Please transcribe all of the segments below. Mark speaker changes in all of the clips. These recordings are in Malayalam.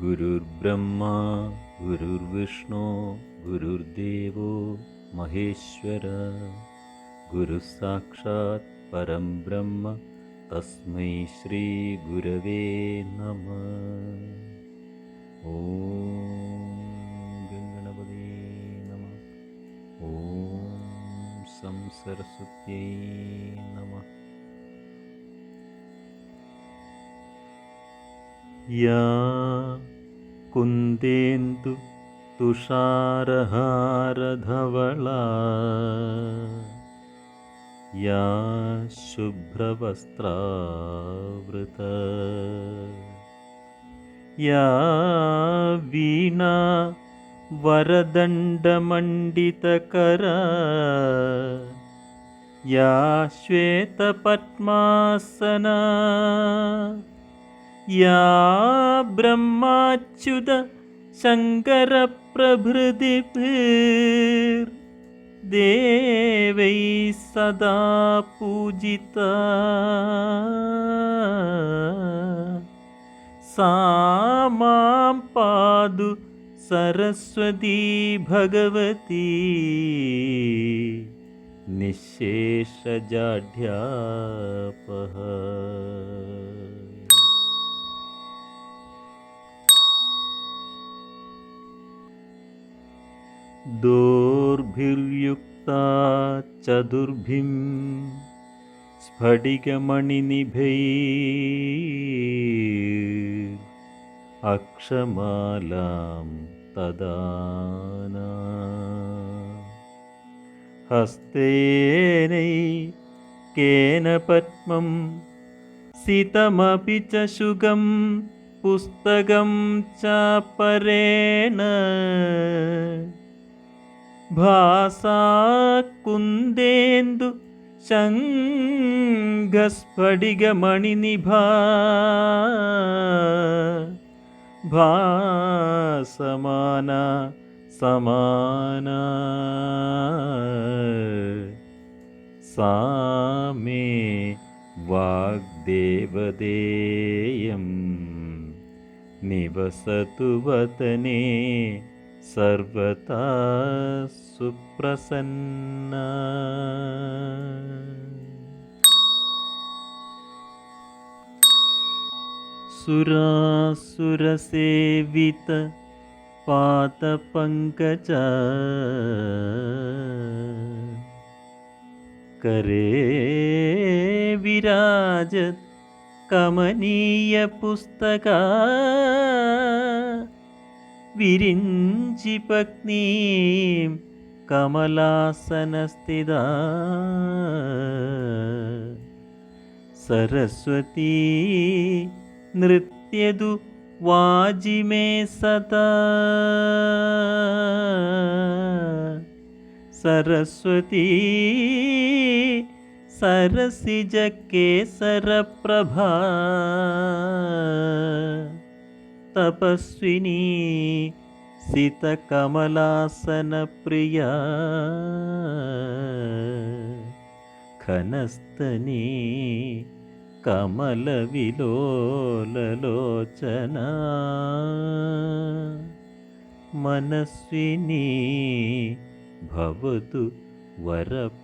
Speaker 1: गुरुर्ब्रह्मा गुरुर्विष्णो गुरुर्देवो महेश्वर। गुरुस्साक्षात् परं ब्रह्म तस्मै श्रीगुरवे नमः। ॐपते संसरस्वत्यै नमः। या कुन्देन्दु तुषारहारधवला। या शुभ्रवस्त्रावृत। या वीणा वरदण्डमण्डितकरा। या श्वेतपद्मासना या ब्रह्माच्युत शङ्करप्रभृतिभिर्देवैः सदा पूजिता। सा मां पादु सरस्वती भगवती। निःशेषजाढ्यापः दोर्भिर्युक्ता चतुर्भिं स्फटिकमणिनिभैः अक्षमालां तदाना। हस्तेनै केन पद्मं सितमपि च शुगं पुस्तकं चापरेण ഭാസാക്കുന്ദേന്ദു ശംഖസ്ഫടികമണിനിഭ. ഭാസമാന സമാന. സാമേ വാഗ്ദേവദേയം നിവസതു വതനേ सर्वथा सुप्रसन्ना। सुरासुरसेवित पातपङ्कज करे विराजत् कमनीयपुस्तका വിരിഞ്ചിപത്നീം കമലാസനസ്ഥിത. സരസ്വതീ നൃത്യതു വാജിമേ സദാ. സരസ്വതീ സരസിജ കേസരപ്രഭ. तपस्विनी सितकमलासनप्रिया खनस्तनी कमलविलोललोचना मनस्विनी भवतु वरप्रसादिनी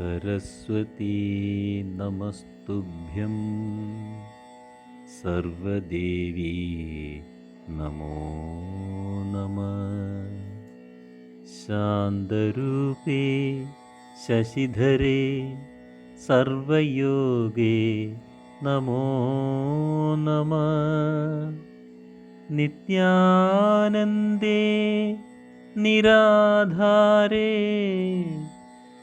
Speaker 1: सरस्वती नमस्तुभ्यं। सर्वदेवी नमो नमः। शान्तरूपे शशिधरे सर्वयोगे नमो नमः। नित्यानन्दे निराधारे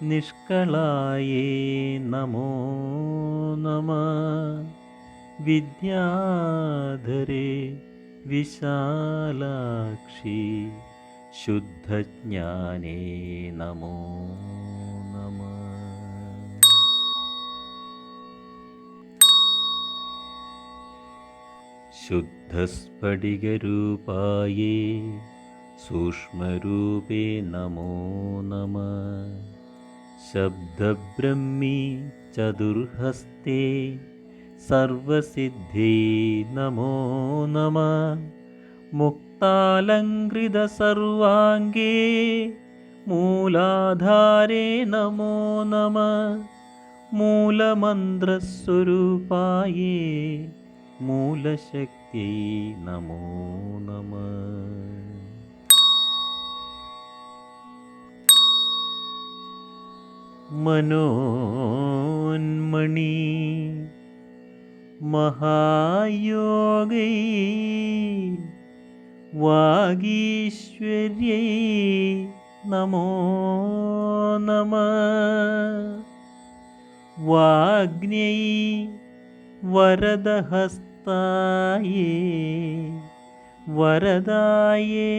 Speaker 1: निष्कलायै नमो नमः। विद्याधरे विशालाक्षि शुद्धज्ञाने नमो नमः। शुद्धस्फटिगरूपाय सूक्ष्मरूपे नमो नमः। ശബ്ദബ്രഹ്മി ചതുർഹസ്തേ സർവസിദ്ധി നമോ നമ. മുക്താലങ്കൃതസർവാംഗേ മൂലാധാരേ നമോ നമ. മൂലമന്ത്രസ്വരൂപായേ മൂലശക്തി നമോ നമ. മനോന്മണി. മഹായോഗൈ വാഗീശ്വര്യൈ നമോ നമ. വാഗ്നൈ വരദഹസ്തായേ വരദായേ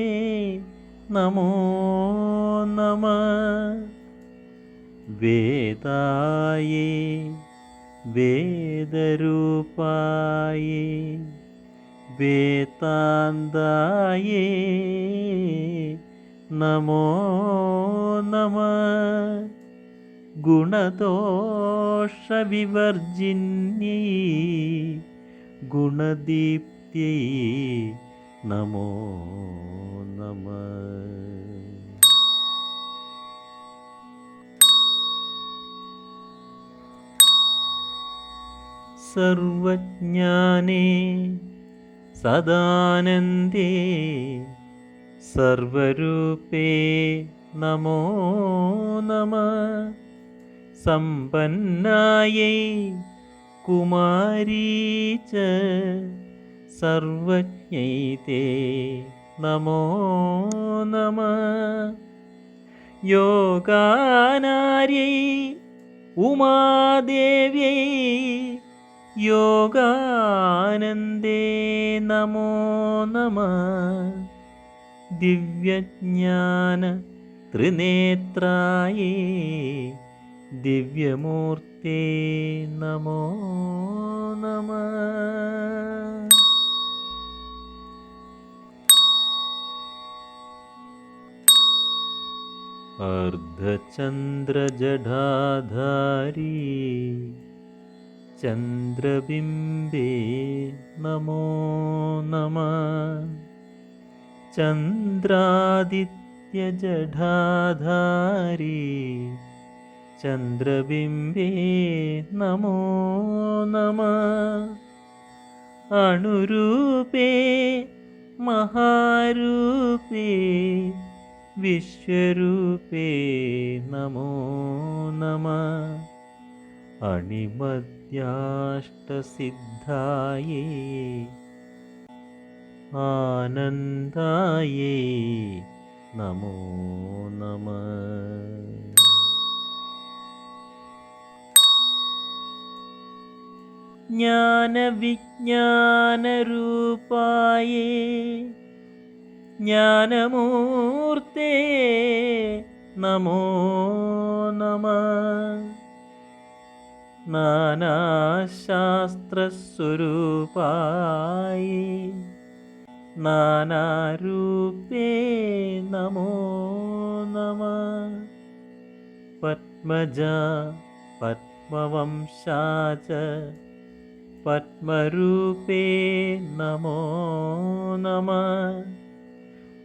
Speaker 1: നമോ നമ. वेदाये वेदरूपाये वेतान्दाये नमो नमः गुणदोषविवर्जिन्यै गुणदीप्त्यै नमो नमः സർവജ്ഞാനേ സദാനന്ദേ സർവരൂപേ നമോ നമ. സമ്പന്നായൈ കുമാരീച്ച സർവജ്ഞൈതേ നമോ നമ. യോഗാനാര്യൈ ഉമാദേവ്യൈ യോഗാനന്ദേ നമോ നമ. ദിവ്യജ്ഞാന ത്രിനേത്രായേ ദിവ്യമൂർത്തേ നമോ നമ. അർദ്ധചന്ദ്രജടാധാരീ ചന്ദ്രബിംബേ നമോ നമ. ചന്ദ്രാദിത്യജടാധാരീ ചന്ദ്രബിംബേ നമോ നമ. അണുരൂപേ മഹാരൂപേ വിശ്വരൂപേ നമോ നമ. ष्टसिद्धाय आनन्दाये नमो नमः। ज्ञानविज्ञानरूपाये ज्ञानमूर्ते नमो नमः। നാനാശാസ്ത്രസ്വരൂപായേ. നാനാരൂപേ നമോ നമ. പത്മജ പത്മവംശാച പത്മരൂപേ നമോ നമ.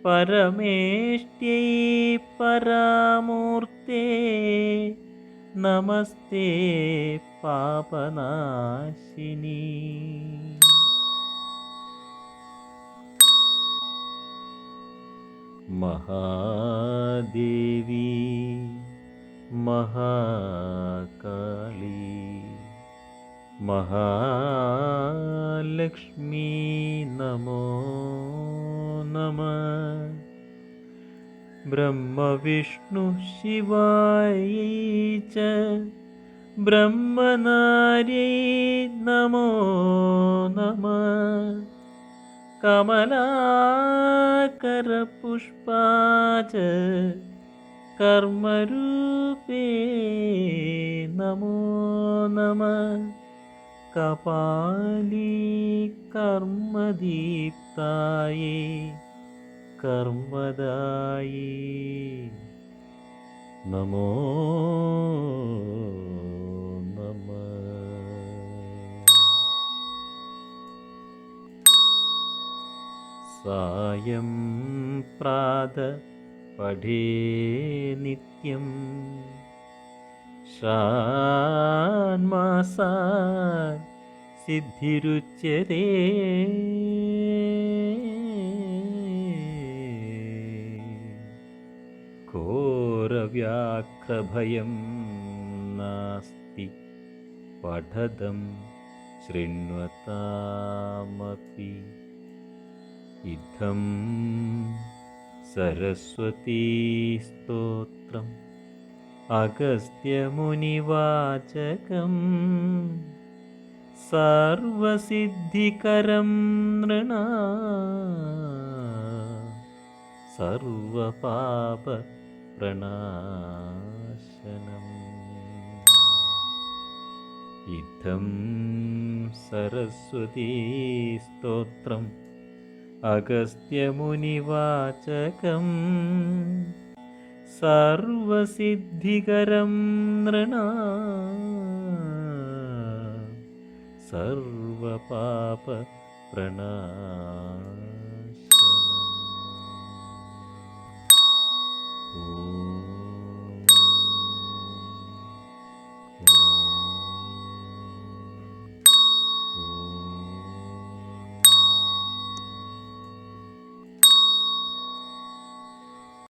Speaker 1: പരമേഷ്ട്യൈ പരാമൂർത്തേ नमस्ते पापनाशिनी। महादेवी महाकाली महालक्ष्मी नमो नमः। ബ്രഹ്മ വിഷ്ണു ച ബ്രഹ്മനാര്यै നമോ നമ. കമലാകരപുഷ്പാച കർമ്മരൂപേ നമോ നമ. കപാലി കർമ്മദീപ്തായേ കർമ്മദായി. നമോ നമ. സായം പ്രാത പഠേ നിത്യം. ഷാൻമാസാൻ സിദ്ധിരുച്ചതേ. घोरव्याघ्रभयं नास्ति। पठदं शृण्वतामपि। इत्थं सरस्वतीस्तोत्रम्। अगस्त्यमुनिवाचकम्। सर्वसिद्धिकरं नृणा सर्वपापप्रणाशनम् इत्थं सरस्वतीस्तोत्रम् अगस्त्यमुनिवाचकम् सर्वसिद्धिकरं नृणा सर्वपापप्रणाशनम्